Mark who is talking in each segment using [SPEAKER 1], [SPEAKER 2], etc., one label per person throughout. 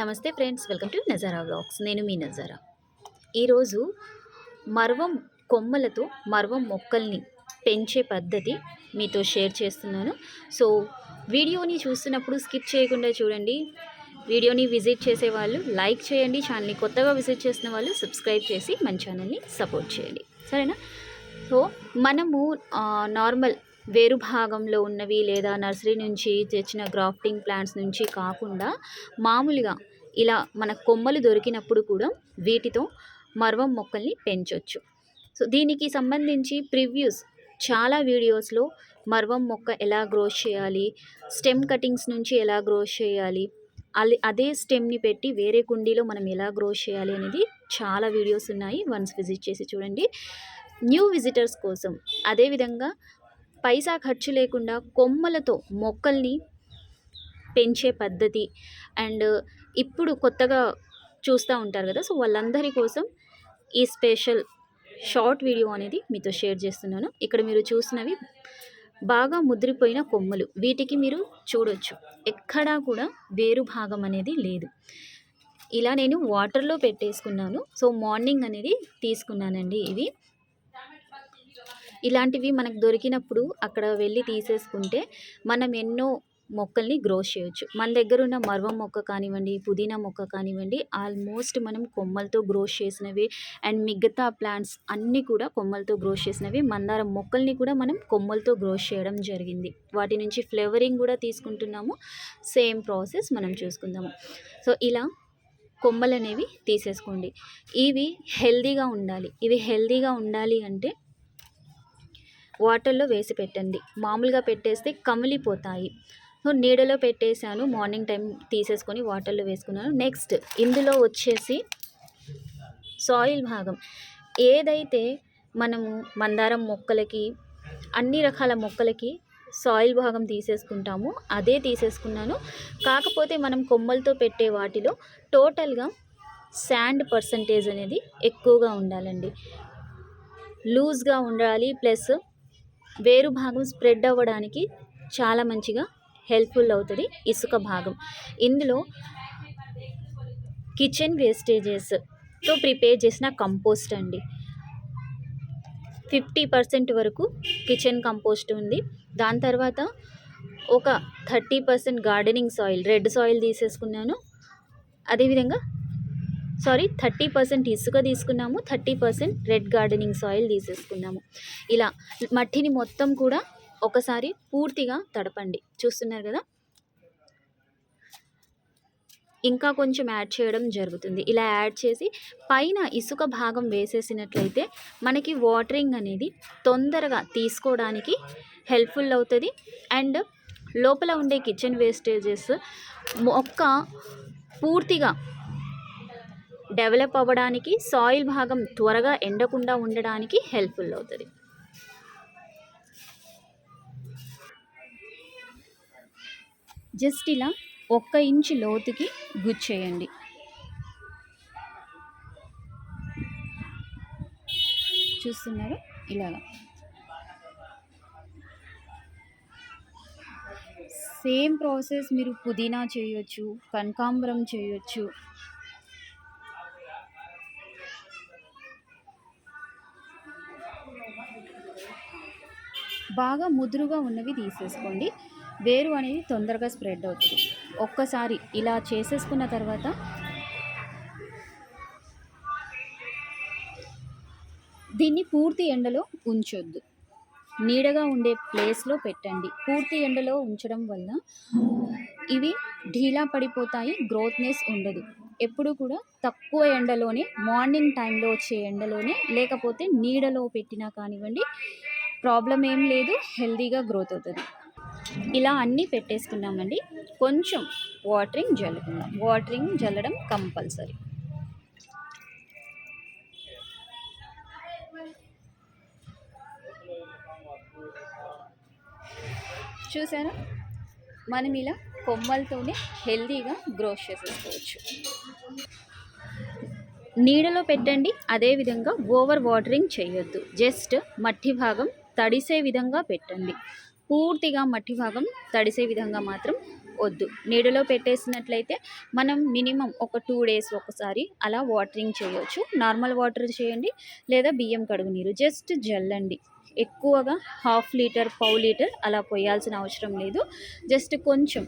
[SPEAKER 1] నమస్తే friends welcome to Nazara vlogs. నేను మీ నజారా. ఈరోజు మర్వం కొమ్మలతో మర్వం మొక్కల్ని పెంచే పద్ధతి మీతో షేర్ చేస్తున్నాను. సో వీడియోని చూస్తున్నప్పుడు స్కిప్ చేయకుండా చూడండి. వీడియోని విజిట్ చేసే వాళ్ళు లైక్ చేయండి. ఛానల్ని కొత్తగా విజిట్ చేసిన వాళ్ళు సబ్స్క్రైబ్ చేసి మన ఛానల్ని సపోర్ట్ చేయండి. సరేనా? సో మనము నార్మల్ వేరు భాగంలో ఉన్నవి లేదా నర్సరీ నుంచి తెచ్చిన గ్రాఫ్టింగ్ ప్లాంట్స్ నుంచి కాకుండా మామూలుగా ఇలా మన కొమ్మలు దొరికినప్పుడు కూడా వీటితో మర్వం మొక్కల్ని పెంచవచ్చు సో దీనికి సంబంధించి ప్రివ్యూస్ చాలా వీడియోస్లో మర్వం మొక్క ఎలా గ్రో చేయాలి స్టెమ్ కటింగ్స్ నుంచి ఎలా గ్రో చేయాలి అలి అదే స్టెమ్ని పెట్టి వేరే కుండీలో మనం ఎలా గ్రో చేయాలి అనేది చాలా వీడియోస్ ఉన్నాయి. వన్స్ విజిట్ చేసి చూడండి. న్యూ విజిటర్స్ కోసం అదేవిధంగా పైసా ఖర్చు లేకుండా కొమ్మలతో మొక్కల్ని పెంచే పద్ధతి. అండ్ ఇప్పుడు కొత్తగా చూస్తూ ఉంటారు కదా సో వాళ్ళందరి కోసం ఈ స్పెషల్ షార్ట్ వీడియో అనేది మీతో షేర్ చేస్తున్నాను. ఇక్కడ మీరు చూసినవి బాగా ముదిరిపోయిన కొమ్మలు. వీటికి మీరు చూడొచ్చు. ఎక్కడా కూడా వేరు భాగం అనేది లేదు. ఇలా నేను వాటర్లో పెట్టేసుకున్నాను. సో మార్నింగ్ అనేది తీసుకున్నానండి ఇవి. ఇలాంటివి మనకు దొరికినప్పుడు అక్కడ వెళ్ళి తీసేసుకుంటే మనం ఎన్నో మొక్కల్ని గ్రో చేయొచ్చు. మన దగ్గర ఉన్న మర్వం మొక్క కానివ్వండి పుదీనా మొక్క కానివ్వండి ఆల్మోస్ట్ మనం కొమ్మలతో గ్రో చేసినవి అండ్ మిగతా ప్లాంట్స్ అన్నీ కూడా కొమ్మలతో గ్రో చేసినవి మందారం మొక్కల్ని కూడా మనం కొమ్మలతో గ్రో చేయడం జరిగింది. వాటి నుంచి ఫ్లేవరింగ్ కూడా తీసుకుంటున్నాము. సేమ్ ప్రాసెస్ మనం చూసుకుందాము. సో ఇలా కొమ్మలు అనేవి తీసేసుకోండి. ఇవి హెల్దీగా ఉండాలి. ఇవి హెల్దీగా ఉండాలి అంటే వాటర్లో వేసి పెట్టండి. మామూలుగా పెట్టేస్తే కమిలిపోతాయి. సో నీడలో పెట్టేశాను. మార్నింగ్ టైం తీసేసుకొని వాటర్లో వేసుకున్నాను. నెక్స్ట్ ఇందులో వచ్చేసి సాయిల్ భాగం. ఏదైతే మనము మందారం మొక్కలకి అన్ని రకాల మొక్కలకి సాయిల్ భాగం తీసేసుకుంటామో అదే తీసేసుకున్నాను. కాకపోతే మనం కొమ్మలతో పెట్టే వాటిలో టోటల్గా శాండ్ పర్సంటేజ్ అనేది ఎక్కువగా ఉండాలండి. లూజ్గా ఉండాలి ప్లస్ వేరు భాగం స్ప్రెడ్ అవ్వడానికి చాలా మంచిగా హెల్ప్ఫుల్ అవుతుంది ఇసుక భాగం. ఇందులో కిచెన్ వేస్టేజెస్తో ప్రిపేర్ చేసిన కంపోస్ట్ అండి. ఫిఫ్టీ పర్సెంట్ వరకు కిచెన్ కంపోస్ట్ ఉంది. దాని తర్వాత ఒక thirty percent gardening soil red soil తీసేసుకున్నాను. అదేవిధంగా సారీ థర్టీ పర్సెంట్ ఇసుక తీసుకున్నాము thirty percent red gardening soil తీసేసుకున్నాము. ఇలా మట్టిని మొత్తం కూడా ఒకసారి పూర్తిగా తడపండి. చూస్తున్నారు కదా? ఇంకా కొంచెం యాడ్ చేయడం జరుగుతుంది. ఇలా యాడ్ చేసి పైన ఇసుక భాగం వేసేసినట్లయితే మనకి వాటరింగ్ అనేది తొందరగా తీసుకోవడానికి హెల్ప్ఫుల్ అవుతుంది. అండ్ లోపల ఉండే కిచెన్ వేస్టేజెస్ మొక్క పూర్తిగా డెవలప్ అవ్వడానికి సాయిల్ భాగం త్వరగా ఎండకుండా ఉండడానికి హెల్ప్ఫుల్ అవుతుంది. జస్ట్ ఇలా ఒక్క ఇంచు లోతుకి గుచ్చేయండి. చూస్తున్నారు? ఇలాగా. సేమ్ ప్రాసెస్ మీరు పుదీనా చేయొచ్చు కనకాంబరం చేయొచ్చు బాగా ముదురుగా ఉన్నవి తీసేసుకోండి. వేరు అనేది తొందరగా స్ప్రెడ్ అవుతుంది. ఒక్కసారి ఇలా చేసేసుకున్న తర్వాత దీన్ని పూర్తి ఎండలో ఉంచొద్దు. నీడగా ఉండే ప్లేస్లో పెట్టండి. పూర్తి ఎండలో ఉంచడం వల్ల ఇవి ఢీలా పడిపోతాయి గ్రోత్నెస్ ఉండదు. ఎప్పుడు కూడా తక్కువ ఎండలోనే మార్నింగ్ టైంలో వచ్చే ఎండలోనే లేకపోతే నీడలో పెట్టినా కానివ్వండి ప్రాబ్లం ఏం లేదు హెల్దీగా గ్రోత్ అవుతుంది. ఇలా అన్నీ పెట్టేసుకున్నామండి. కొంచెం వాటరింగ్ జల్లుకుందాం. వాటరింగ్ జల్లడం కంపల్సరీ. చూసారా? మనం ఇలా కొమ్మలతోనే హెల్దీగా గ్రోత్ చేసేసుకోవచ్చు. నీడలో పెట్టండి అదేవిధంగా ఓవర్ వాటరింగ్ చేయొద్దు. జస్ట్ మట్టి భాగం తడిసే విధంగా పెట్టండి. పూర్తిగా మట్టి భాగం తడిసే విధంగా మాత్రం వద్దు. నీడలో పెట్టేసినట్లయితే మనం మినిమం ఒక టూ డేస్ ఒకసారి అలా వాటరింగ్ చేయొచ్చు. నార్మల్ వాటర్ చేయండి లేదా బియ్యం కడుగు నీరు. జస్ట్ జల్లండి. ఎక్కువగా హాఫ్ లీటర్ పావు లీటర్ అలా పోయాల్సిన అవసరం లేదు. జస్ట్ కొంచెం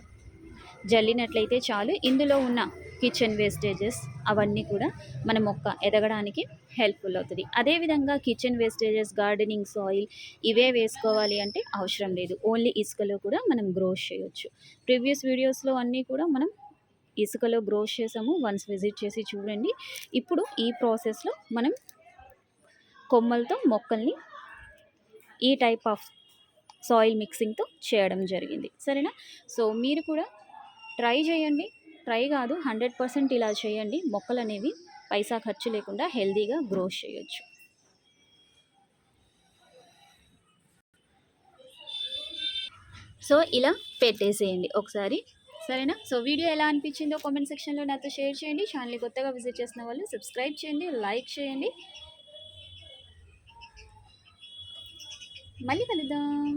[SPEAKER 1] జల్లినట్లయితే చాలు. ఇందులో ఉన్న కిచెన్ వేస్టేజెస్ అవన్నీ కూడా మన మొక్క ఎదగడానికి హెల్ప్ఫుల్ అవుతుంది. అదేవిధంగా కిచెన్ వేస్టేజెస్ గార్డెనింగ్ సాయిల్ ఇవే వేసుకోవాలి అంటే అవసరం లేదు. ఓన్లీ ఇసుకలో కూడా మనం గ్రోస్ చేయొచ్చు. ప్రీవియస్ వీడియోస్లో అన్నీ కూడా మనం ఇసుకలో గ్రోస్ చేసాము. వన్స్ విజిట్ చేసి చూడండి. ఇప్పుడు ఈ ప్రాసెస్లో మనం కొమ్మలతో మొక్కల్ని ఈ టైప్ ఆఫ్ సాయిల్ మిక్సింగ్తో చేయడం జరిగింది. సరేనా? సో మీరు కూడా ట్రై చేయండి. ట్రై కాదు హండ్రెడ్ పర్సెంట్ ఇలా చేయండి. మొక్కలు అనేవి పైసా ఖర్చు లేకుండా హెల్తీగా గ్రో చేయొచ్చు. సో ఇలా పెట్టేసేయండి ఒకసారి. సరేనా? సో వీడియో ఎలా అనిపించిందో కామెంట్ సెక్షన్లో నాతో షేర్ చేయండి. ఛానల్ కొత్తగా విజిట్ చేసిన వాళ్ళు సబ్స్క్రైబ్ చేయండి లైక్ చేయండి. మళ్ళీ కలుద్దాం.